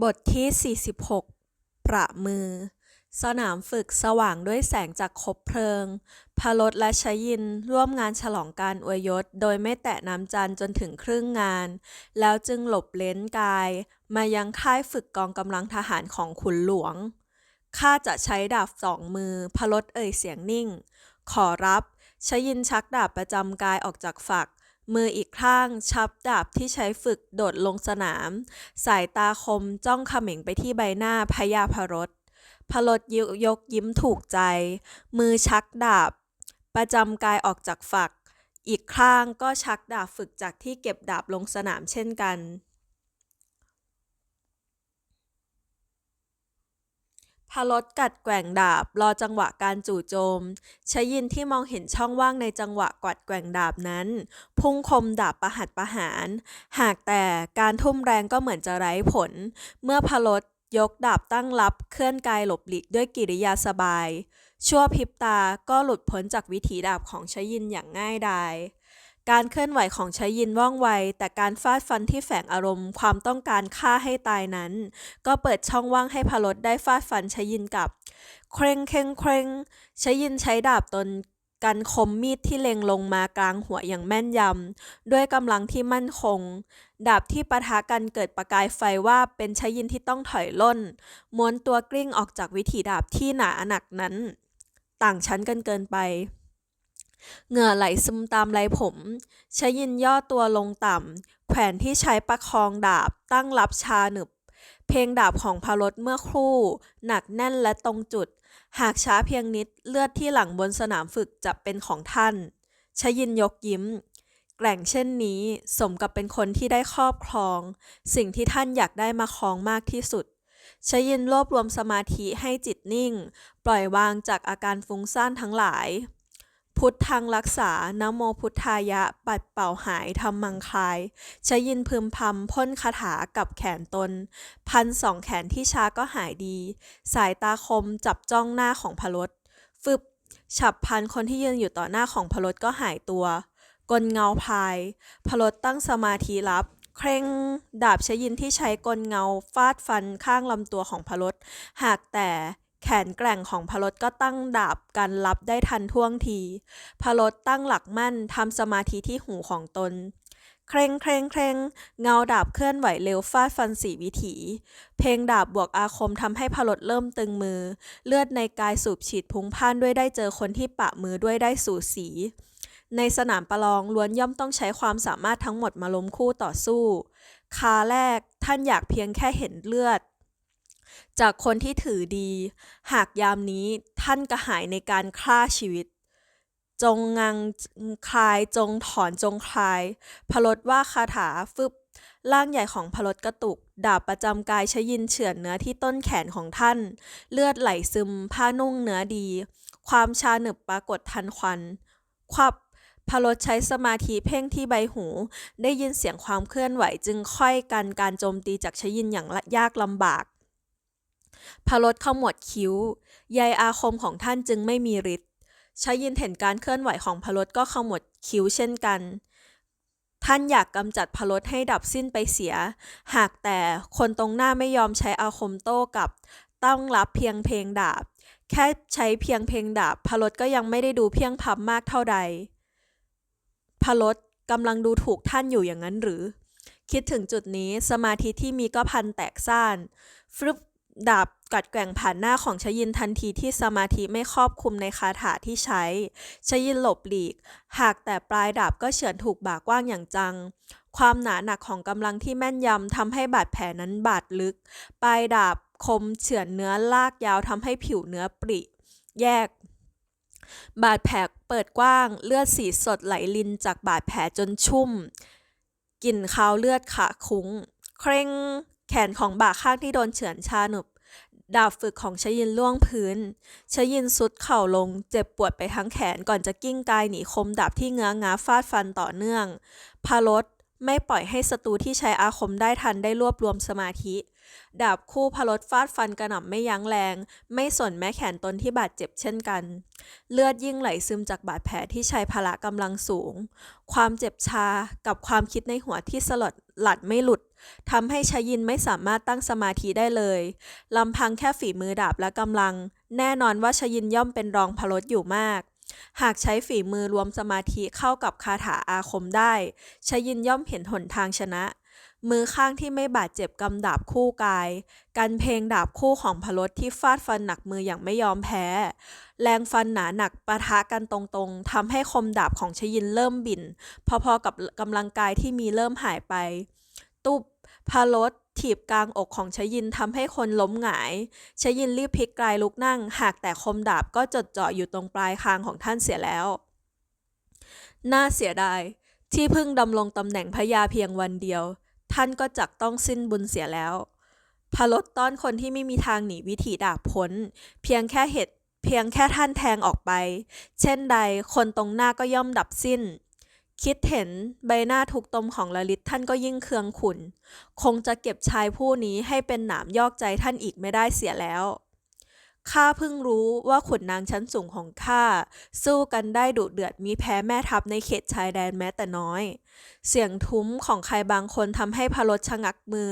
บทที่ 46 ประมือ สนามฝึกสว่างด้วยแสงจากคบเพลิงพลดและชยินร่วมงานฉลองการอวยยศ โดยไม่แตะน้ำจันจนถึงครึ่งงาน แล้วจึงหลบเล้นกาย มายังค่ายฝึกกองกำลังทหารของขุนหลวง ข้าจะใช้ดาบสองมือ พลดเอ่ยเสียงนิ่ง ขอรับ ชยินชักดาบประจำกายออกจากฝัก มืออีกข้างชับดาบที่ใช้ฝึกโดดลงสนาม สายตาคมจ้องเขม็งไปที่ใบหน้าพยาพรสพรสยยกยิ้มถูกใจ มือชักดาบ ประจำกายออกจากฝัก อีกข้างก็ชักดาบฝึกจากที่เก็บดาบลงสนามเช่นกัน พรตกัดแกว่งดาบ รอจังหวะการจู่โจม ชยินที่มองเห็นช่องว่างในจังหวะกัดแกว่งดาบนั้น พุ่งคมดาบประหัตประหาร หากแต่การทุ่มแรงก็เหมือนจะไร้ผล เมื่อพรตยกดาบตั้งรับเคลื่อนกายหลบหลีกด้วยกิริยาสบาย ชั่วพริบตาก็หลุดพ้นจากวิถีดาบของชยินอย่างง่ายดาย การเคลื่อนไหวของชยินว่องไว แต่การฟาดฟันที่แฝงอารมณ์ ความต้องการฆ่าให้ตายนั้น ก็เปิดช่องว่างให้พลดได้ฟาดฟันชยินกับ เคร่งเคร่งเคร่งชยินใช้ดาบตนกันคมมีดที่เล็งลงมากลางหัวอย่างแม่นยำ ด้วยกำลังที่มั่นคง ดาบที่ปะทะกันเกิดประกายไฟว่าเป็นชยินที่ต้องถอยล่น ม้วนตัวกลิ้งออกจากวิถีดาบที่หนาหนักนั้น ต่างชั้นกันเกินไป เหงื่อไหลซึมตามไหลผม ชยินย่อตัวลงต่ำ แขวนที่ใช้ประคองดาบตั้งรับชาหนึบ เพลงดาบของพารถเมื่อครู่ หนักแน่นและตรงจุด หากช้าเพียงนิดเลือดที่หลังบนสนามฝึกจะเป็นของท่าน ชยินยกยิ้ม แกร่งเช่นนี้ สมกับเป็นคนที่ได้ครอบครอง สิ่งที่ท่านอยากได้มาครองมากที่สุดชยินรวบรวมสมาธิให้จิตนิ่ง ปล่อยวางจากอาการฟุ้งซ่านทั้งหลาย พุทธังรักษานโมพุทธายะ ปัดเป่าหายทำมังคายชยินพึมพำพ่นคาถากับแขนตน พันสองแขนที่ช้าก็หายดี สายตาคมจับจ้องหน้าของพลดฟึบ ฉับพันคนที่ยืนอยู่ต่อหน้าของพลดก็หายตัว กลเงาพาย พลดตั้งสมาธิรับเคร่งดาบชยินที่ใช้กลเงาฟาดฟันข้างลำตัวของพลดหากแต่ แขนแกร่งของพลดก็ตั้งดาบกันรับได้ทันท่วงที พลดตั้งหลักมั่นทำสมาธิที่หูของตน เคร่งเคร่งเคร่งเงาดาบเคลื่อนไหวเร็วฟาดฟันสีวิถี เพลงดาบบวกอาคมทำให้พลดเริ่มตึงมือ เลือดในกายสูบฉีดพุงพ่านด้วยได้เจอคนที่ปะมือด้วยได้สู่สี ในสนามประลองล้วนย่อมต้องใช้ความสามารถทั้งหมดมาล้มคู่ต่อสู้ คาแรกท่านอยากเพียงแค่เห็นเลือด จากคนที่ถือดี หากยามนี้ท่านกระหายในการฆ่าชีวิต จงงังคลายจงถอนจงคลาย พลดว่าคาถาฟึบร่างใหญ่ของพลดกระตุก ดาบประจำกายชยินเฉือนเนื้อที่ต้นแขนของท่าน เลือดไหลซึม ผ้านุ่งเนื้อดี ความชาหนึบปรากฏทันควัน ควับพลดใช้สมาธิเพ่งที่ใบหู ได้ยินเสียงความเคลื่อนไหวจึงค่อยกันการโจมตีจากชยินอย่างยากลำบาก พลดขมวดคิ้ว ใยอาคมของท่านจึงไม่มีฤทธิ์ชยินเห็นการเคลื่อนไหวของพลดก็ขมวดคิ้วเช่นกัน ท่านอยากกำจัดพลดให้ดับสิ้นไปเสีย หากแต่คนตรงหน้าไม่ยอมใช้อาคมโต้กับต้องรับเพียงเพลงดาบ แค่ใช้เพียงเพลงดาบพลดก็ยังไม่ได้ดูเพียงพำมากเท่าใดพลดกำลังดูถูกท่านอยู่อย่างนั้นหรือ คิดถึงจุดนี้สมาธิที่มีก็พันแตกซ่านฟรึบ ดาบกัดแกว่งผ่านหน้าของชยินทันทีที่สมาธิไม่ครอบคลุมในคาถาที่ใช้ ชยินหลบหลีก หากแต่ปลายดาบก็เฉือนถูกบ่ากว้างอย่างจัง ความหนาหนักของกำลังที่แม่นยำทำให้บาดแผลนั้นบาดลึก ปลายดาบคมเฉือนเนื้อลากยาวทำให้ผิวเนื้อปริ แยก บาดแผลเปิดกว้างเลือดสีสดไหลลินจากบาดแผลจนชุ่มกลิ่นคาวเลือดขะคุ้ง เคร่ง แขนของบ่าข้างที่โดนเฉือนชาหนุบ ดาบฝึกของชยินล่วงพื้น ชยินสุดเข่าลง เจ็บปวดไปทั้งแขนก่อนจะกิ้งกายหนีคมดาบที่เงื้อง้าฟาดฟันต่อเนื่อง พารถไม่ปล่อยให้ศัตรูที่ใช้อาคมได้ทันได้รวบรวมสมาธิ ดาบคู่พลดฟาดฟันกระหน่ำไม่ยั้งแรง ไม่สนแม้แขนตนที่บาดเจ็บเช่นกัน เลือดยิ่งไหลซึมจากบาดแผลที่ใช้พละกำลังสูง ความเจ็บชากับความคิดในหัวที่สลดหลัดไม่หลุด ทำให้ชยินไม่สามารถตั้งสมาธิได้เลยลำพังแค่ฝีมือดาบและกำลัง แน่นอนว่าชยินย่อมเป็นรองพลดอยู่มาก หากใช้ฝีมือรวมสมาธิเข้ากับคาถาอาคมได้ ชยินย่อมเห็นหนทางชนะ มือข้างที่ไม่บาดเจ็บกำดาบคู่กาย กันเพลงดาบคู่ของพลดที่ฟาดฟันหนักมืออย่างไม่ยอมแพ้ แรงฟันหนาหนักปะทะกันตรงๆทำให้คมดาบของชยินเริ่มบิ่น พอๆกับกำลังกายที่มีเริ่มหายไป ตุบ พารถถีบกลางอกของชยินทำให้คนล้มหงาย ชยินรีบพลิกกายลุกนั่ง หากแต่คมดาบก็จดจาะอยู่ตรงปลายคางของท่านเสียแล้ว น่าเสียดาย ที่เพิ่งดำรงตำแหน่งพระยาเพียงวันเดียว ท่านก็จักต้องสิ้นบุญเสียแล้วพลดต้อนคนที่ไม่มีทางหนีวิถีดาบพ้น เพียงแค่เหตุเพียงแค่ท่านแทงออกไป เช่นใดคนตรงหน้าก็ย่อมดับสิ้น คิดเห็นใบหน้าทุกตมของลลิตท่านก็ยิ่งเคืองขุน คงจะเก็บชายผู้นี้ให้เป็นหนามยอกใจท่านอีกไม่ได้เสียแล้ว ข้าเพิ่งรู้ว่าขุนนางชั้นสูงของข้าสู้กันได้ดุเดือดมีแพ้แม่ทัพในเขตชายแดนแม้แต่น้อย เสียงทุ้มของใครบางคนทำให้พลดชะงักมือ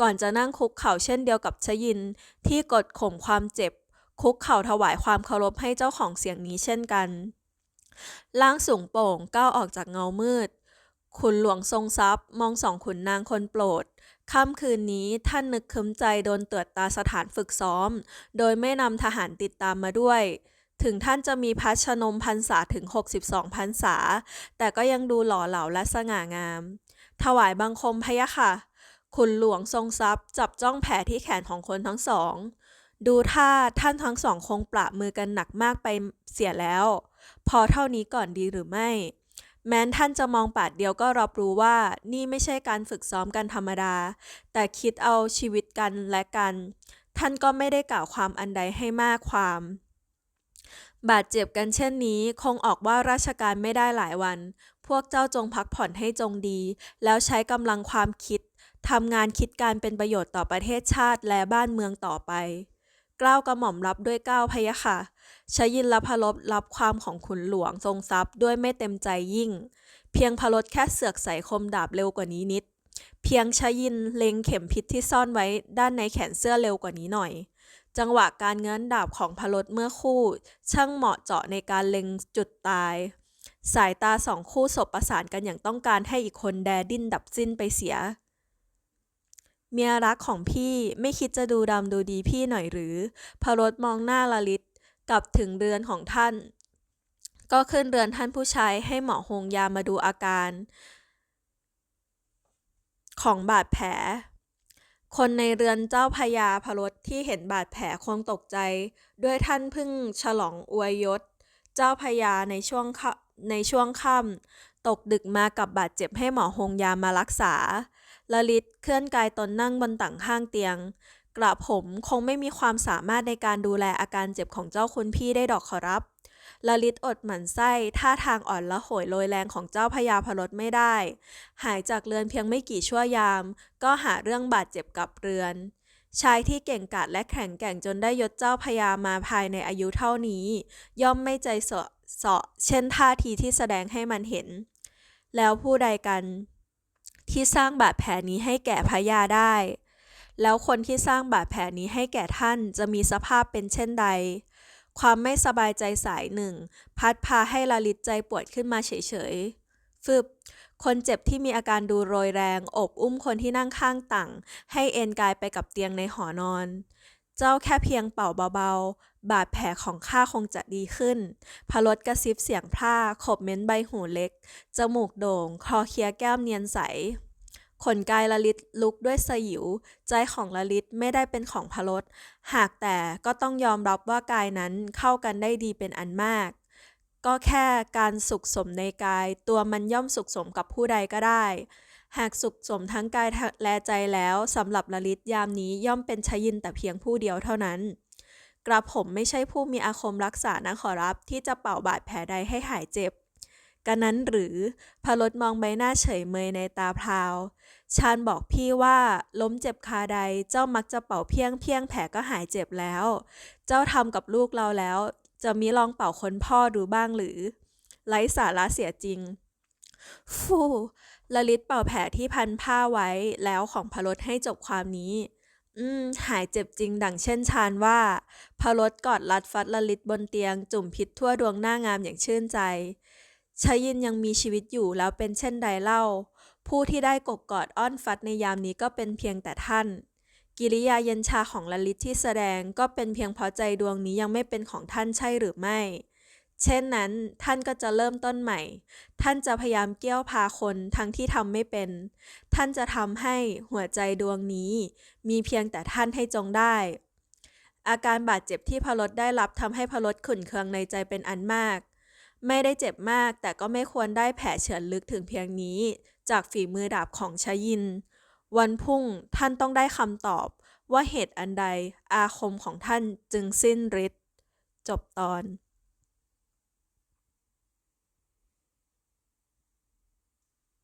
ก่อนจะนั่งคุกเข่าเช่นเดียวกับชยิน ที่กดข่มความเจ็บ คุกเข่าถวายความเคารพให้เจ้าของเสียงนี้เช่นกัน ร่างสูงโป่งก้าวออกจากเงามืด ขุนหลวงทรงทรัพย์ มองสองขุนนางคนโปรด ค่ำคืนนี้ท่านนึกคึมใจโดนตรวจตาสถานฝึกซ้อม โดยไม่นำทหารติดตามมาด้วย ถึงท่านจะมีพระชนมพรรษาถึง 62พรรษา แต่ก็ยังดูหล่อเหลาและสง่างาม ถวายบังคมพะยะค่ะขุนหลวงทรงทรัพย์ จับจ้องแผลที่แขนของคนทั้งสอง ดูท่าท่านทั้งสองคงปราบมือกันหนักมากไปเสียแล้ว พอเท่านี้ก่อนดีหรือไม่ แม้นท่านจะมองปาดเดียวก็รับรู้ว่านี่ไม่ใช่การฝึกซ้อมกันธรรมดา แต่คิดเอาชีวิตกันและกัน ท่านก็ไม่ได้กล่าวความอันใดให้มากความ บาดเจ็บกันเช่นนี้คงออกว่าราชการไม่ได้หลายวัน พวกเจ้าจงพักผ่อนให้จงดี แล้วใช้กำลังความคิดทำงานคิดการเป็นประโยชน์ต่อประเทศชาติและบ้านเมืองต่อไป กล้าวกระหม่อมรับด้วยก้าวพยะค่ะ ชยินและพลบรับความของขุนหลวงทรงทรัพย์ด้วยไม่เต็มใจยิ่ง เพียงพลดแค่เสือกใส่คมดาบเร็วกว่านี้นิด เพียงชยินเล็งเข็มพิษที่ซ่อนไว้ด้านในแขนเสื้อเร็วกว่านี้หน่อย จังหวะการเงื้อนดาบของพลดเมื่อคู่ ช่างเหมาะเจาะในการเล็งจุดตาย สายตาสองคู่สบประสานกันอย่างต้องการให้อีกคนแดดิ้นดับสิ้นไปเสียเมียรักของพี่ไม่คิดจะดูดำดูดีพี่หน่อยหรือ พรดมองหน้าละลิต กลับถึงเรือนของท่าน ก็ขึ้นเรือนท่านผู้ชายให้หมอหงยามาดูอาการ ของบาดแผล คนในเรือนเจ้าพญาพรตที่เห็นบาดแผลคงตกใจ ด้วยท่านพิ่งฉลองอวยยศ เจ้าพญาในช่วงค่ำในช่วงค่ำตกดึกมากับบาดเจ็บให้หมอหงยามารักษาละลิตเคลื่อนกายตนนั่งบนต่างข้างเตียง ระผมคงไม่มีความสามารถในการดูแลอาการเจ็บของเจ้าคุณพี่ได้ดอกขอรับลลิตอดหมันไส้ท่าทางอ่อนละโหยโรยแรงของเจ้าพญาพรตไม่ได้ หายจากเรือนเพียงไม่กี่ชั่วยาม ก็หาเรื่องบาดเจ็บกับเรือน ชายที่เก่งกาจและแข็งแกร่งจนได้ยศเจ้าพญามาภายในอายุเท่านี้ ย่อมไม่ใจเสาะเสาะเช่นท่าทีที่แสดงให้มันเห็น แล้วผู้ใดกัน ที่สร้างบาดแผลนี้ให้แก่พญาได้ แล้วคนที่สร้างบาดแผลนี้ให้แก่ท่านจะมีสภาพเป็นเช่นใด ความไม่สบายใจสายหนึ่ง พัดพาให้ลลิตใจปวดขึ้นมาเฉยๆ ฟึบ คนเจ็บที่มีอาการดูโรยแรง อบอุ้มคนที่นั่งข้างต่างให้เอนกายไปกับเตียงในหอนอน เจ้าแค่เพียงเป่าเบาๆ บาดแผลของข้าคงจะดีขึ้น พลดกระซิบเสียงพร่าขบเม้นใบหูเล็ก จมูกโด่ง คอเคลียแก้มเนียนใส ขนกายละลิตลุกด้วยสยิว ใจของละลิตไม่ได้เป็นของพลดหากแต่ก็ต้องยอมรับว่ากายนั้นเข้ากันได้ดีเป็นอันมาก ก็แค่การสุขสมในกาย ตัวมันย่อมสุขสมกับผู้ใดก็ได้ หากสุขสมทั้งกายและใจแล้วสำหรับละลิตยามนี้ย่อมเป็นชยินแต่เพียงผู้เดียวเท่านั้นกระผมไม่ใช่ผู้มีอาคมรักษานะขอรับที่จะเป่าบาดแผลใดให้หายเจ็บ กันนั้นหรือพลดมองใบหน้าเฉยเมยในตาพราว ชาญบอกพี่ว่าล้มเจ็บคาใดเจ้ามักจะเป่าเพียงเพียงแผลก็หายเจ็บแล้ว เจ้าทำกับลูกเราแล้ว จะมีลองเป่าคนพ่อดูบ้างหรือ ไร้สาระเสียจริง ฟูละลิตเป่าแผลที่พันผ้าไว้แล้วของพลดให้จบความนี้อืม หายเจ็บจริงดังเช่นชาญว่าพลดกอดรัดฟัดละลิตบนเตียง จุ่มพิษทั่วดวงหน้างามอย่างชื่นใจ ชยินยังมีชีวิตอยู่แล้วเป็นเช่นใดเล่า ผู้ที่ได้กบกอดอ้อนฟัดในยามนี้ก็เป็นเพียงแต่ท่าน กิริยาเย็นชาของละลิตที่แสดงก็เป็นเพียงเพราะใจดวงนี้ยังไม่เป็นของท่านใช่หรือไม่เช่นนั้นท่านก็จะเริ่มต้นใหม่ ท่านจะพยายามเกี้ยวพาคนทั้งที่ทำไม่เป็น ท่านจะทำให้หัวใจดวงนี้ มีเพียงแต่ท่านให้จงได้ อาการบาดเจ็บที่พลดได้รับทำให้พลดขุ่นเคืองในใจเป็นอันมาก ไม่ได้เจ็บมาก แต่ก็ไม่ควรได้แผลเฉือนลึกถึงเพียงนี้ จากฝีมือดาบของชยิน วันพุ่งท่านต้องได้คำตอบว่าเหตุอันใดอาคมของท่านจึงสิ้นฤทธิ์จบตอน